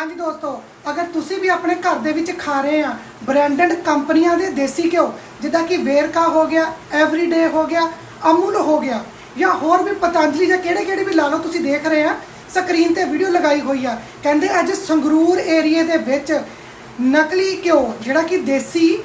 ਹਾਂਜੀ ਦੋਸਤੋ, ਅਗਰ ਤੁਸੀਂ ਵੀ ਆਪਣੇ ਘਰ ਦੇ ਵਿੱਚ ਖਾ ਰਹੇ ਆ ਬ੍ਰਾਂਡਡ ਕੰਪਨੀਆਂ ਦੇ ਦੇਸੀ ਘਿਓ, ਜਿੱਦਾਂ ਕਿ ਵੇਰਕਾ ਹੋ ਗਿਆ ਐਵਰੀਡੇ ਹੋ ਗਿਆ, ਅਮੁਲ ਹੋ ਗਿਆ, ਜਾਂ ਹੋਰ ਵੀ ਪਤੰਜਲੀ ਜਾਂ ਕਿਹੜੇ ਕਿਹੜੇ ਵੀ ਲਾ ਲਓ ਤੁਸੀਂ ਦੇਖ ਰਹੇ ਆ ਸਕਰੀਨ ਤੇ ਵੀਡੀਓ ਲਗਾਈ ਹੋਈ ਆ। ਕਹਿੰਦੇ ਅੱਜ ਸੰਗਰੂਰ ਏਰੀਏ ਦੇ ਵਿੱਚ ਨਕਲੀ ਘਿਓ, ਜਿਹੜਾ ਕਿ ਦੇਸੀ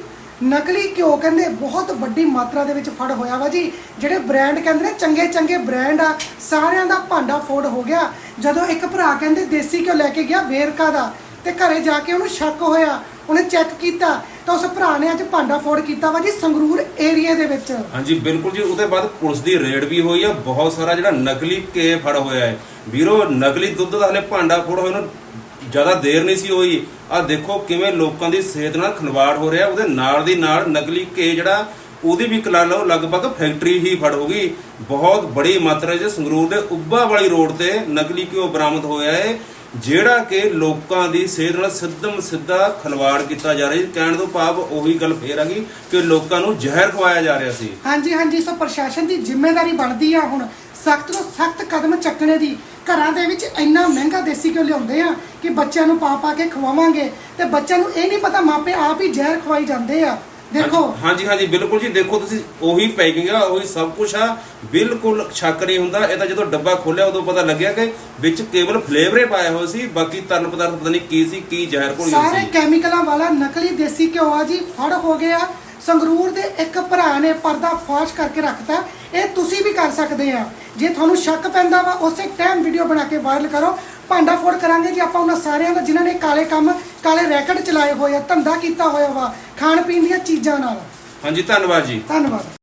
ਨਕਲੀ ਘਿਓ ਕਹਿੰਦੇ ਬਹੁਤ ਵੱਡੀ ਮਾਤਰਾ ਦੇ ਵਿੱਚ ਫੜ ਹੋਇਆ ਵਾ ਜੀ। ਜਿਹੜੇ ਬ੍ਰਾਂਡ ਕਹਿੰਦੇ ਨੇ, ਚੰਗੇ ਚੰਗੇ ਬ੍ਰਾਂਡ ਆ, ਸਾਰਿਆਂ ਦਾ ਭਾਂਡਾ ਫੋੜ ਹੋ ਗਿਆ। ਜਦੋਂ ਇੱਕ ਭਰਾ ਕਹਿੰਦੇ ਦੇਸੀ ਘਿਓ ਲੈ ਕੇ ਗਿਆ ਵੇਰਕਾ ਦਾ, ਤੇ ਘਰੇ ਜਾ ਕੇ ਉਹਨੂੰ ਸ਼ੱਕ ਹੋਇਆ, ਉਹਨੇ ਚੈੱਕ ਕੀਤਾ, ਤਾਂ ਉਸ ਭਰਾ ਨੇ ਅੱਜ ਭਾਂਡਾ ਫੋੜ ਕੀਤਾ ਵਾ ਜੀ ਸੰਗਰੂਰ ਏਰੀਏ ਦੇ ਵਿੱਚ। ਹਾਂਜੀ, ਬਿਲਕੁਲ ਜੀ, ਉਹਦੇ ਬਾਅਦ ਪੁਲਿਸ ਦੀ ਰੇਡ ਵੀ ਹੋਈ ਆ, ਬਹੁਤ ਸਾਰਾ ਜਿਹੜਾ ਨਕਲੀ ਕੇ ਫੜ ਹੋਇਆ ਹੈ। ਵੀਰੋ, ਨਕਲੀ ਦੁੱਧ ਦਾ ਹਲੇ ਭਾਂਡਾ ਫੋੜ ਹੋਇਆ ਨੂੰ ਜ਼ਿਆਦਾ ਦੇਰ ਨਹੀਂ ਸੀ ਹੋਈ। ਆ ਦੇਖੋ ਕਿਵੇਂ ਲੋਕਾਂ ਦੀ ਸਿਹਤ ਨਾਲ ਖਿਲਵਾੜ ਹੋ ਰਿਹਾ। ਉਹਦੇ ਨਾਲ ਦੀ ਨਾਲ ਨਕਲੀ ਕੇ ਜਿਹੜਾ, ਉਹਦੀ ਵੀ ਕਲਾ ਲਓ, ਲਗਭਗ ਫੈਕਟਰੀ ਹੀ ਫੜ ਹੋ ਗਈ। ਬਹੁਤ ਬੜੀ ਮਾਤਰਾ 'ਚ ਸੰਗਰੂਰ ਦੇ ਉੱਬਾ ਵਾਲੀ ਰੋਡ ਤੇ ਨਕਲੀ ਘਿਓ ਬਰਾਮਦ ਹੋਇਆ ਹੈ ਜਿਹੜਾ ਕਿ ਲੋਕਾਂ ਦੀ ਸਿਹਤ ਨਾਲ ਸਿੱਧਮ ਸਿੱਧਾ ਖਿਲਵਾੜ ਕੀਤਾ ਜਾ ਰਿਹਾ ਹੈ ਕਹਿਣ ਤੋਂ ਭਾਵ ਉਹੀ ਗੱਲ ਫੇਰ ਆ ਗਈ ਕਿ ਲੋਕਾਂ ਨੂੰ ਜ਼ਹਿਰ ਖਵਾਇਆ ਜਾ ਰਿਹਾ ਸੀ। ਹਾਂਜੀ ਹਾਂਜੀ, ਸੋ ਪ੍ਰਸ਼ਾਸਨ ਦੀ ਜ਼ਿੰਮੇਵਾਰੀ ਬਣਦੀ ਆ ਹੁਣ ਸਖਤ ਤੋਂ ਸਖਤ ਕਦਮ ਚੱਕਣੇ ਦੀ। ਘਰਾਂ ਦੇ ਵਿੱਚ ਇੰਨਾ ਮਹਿੰਗਾ ਦੇਸੀ ਘਿਓ ਲਿਆਉਂਦੇ ਆ ਕਿ ਬੱਚਿਆਂ ਨੂੰ ਪਾ ਪਾ ਕੇ ਖਵਾਵਾਂਗੇ ਤੇ ਬੱਚਿਆਂ ਨੂੰ ਇਹ ਨਹੀਂ ਪਤਾ ਮਾਪੇ ਆਪ ਹੀ ਜ਼ਹਿਰ ਖਵਾਈ ਜਾਂਦੇ ਆ। ਦੇਖੋ। ਹਾਂਜੀ ਹਾਂਜੀ ਬਿਲਕੁਲ ਜੀ ਦੇਖੋ ਤੁਸੀਂ ਉਹੀ ਪੈਕਿੰਗ ਆ ਉਹੀ ਸਭ ਕੁਝ ਆ ਬਿਲਕੁਲ ਸ਼ੱਕ ਨਹੀਂ ਹੁੰਦਾ ਇਹ ਤਾਂ ਜਦੋਂ ਡੱਬਾ ਖੋਲਿਆ ਉਦੋਂ ਪਤਾ ਲੱਗਿਆ ਕਿ ਵਿੱਚ ਕੇਵਲ ਫਲੇਵਰ ਪਾਇਆ ਹੋਇਆ ਸੀ ਬਾਕੀ ਤਰਲ ਪਦਾਰਥ ਪਤਾ ਨਹੀਂ ਕੀ ਸੀ ਕੀ ਜ਼ਹਿਰ ਘੋਲੀ ਹੋਈ ਸਾਰੇ ਸੀ। ਕੈਮੀਕਲਾਂ ਵਾਲਾ ਨਕਲੀ ਦੇਸੀ ਘਿਓ ਆ ਜੀ ਫੜ ਹੋ ਗਿਆ। ਸੰਗਰੂਰ ਦੇ ਇੱਕ ਭਰਾ ਨੇ ਪਰਦਾ ਫਾਸ਼ ਕਰਕੇ ਰੱਖਤਾ ਇਹ ਤੁਸੀਂ ਵੀ ਕਰ ਸਕਦੇ ਆ। ਜੇ ਤੁਹਾਨੂੰ ਸ਼ੱਕ ਪੈਂਦਾ ਵਾ ਉਸੇ ਟਾਈਮ ਵੀਡੀਓ ਬਣਾ ਕੇ ਵਾਇਰਲ ਕਰੋ। ਭਾਂਡਾ ਫੋੜ ਕਰਾਂਗੇ ਜੀ ਆਪਾਂ ਉਹਨਾਂ ਸਾਰਿਆਂ ਦਾ ਜਿਨ੍ਹਾਂ ਨੇ ਕਾਲੇ ਕੰਮ ਕਾਲੇ ਰੈਕਟ ਚਲਾਏ ਹੋਏ ਆ ਧੰਦਾ ਕੀਤਾ ਹੋਇਆ ਵਾ। ਖਾਣ ਪੀਣ ਦੀਆਂ ਚੀਜ਼ਾਂ ਨਾਲ। ਹਾਂਜੀ ਧੰਨਵਾਦ ਜੀ। ਧੰਨਵਾਦ।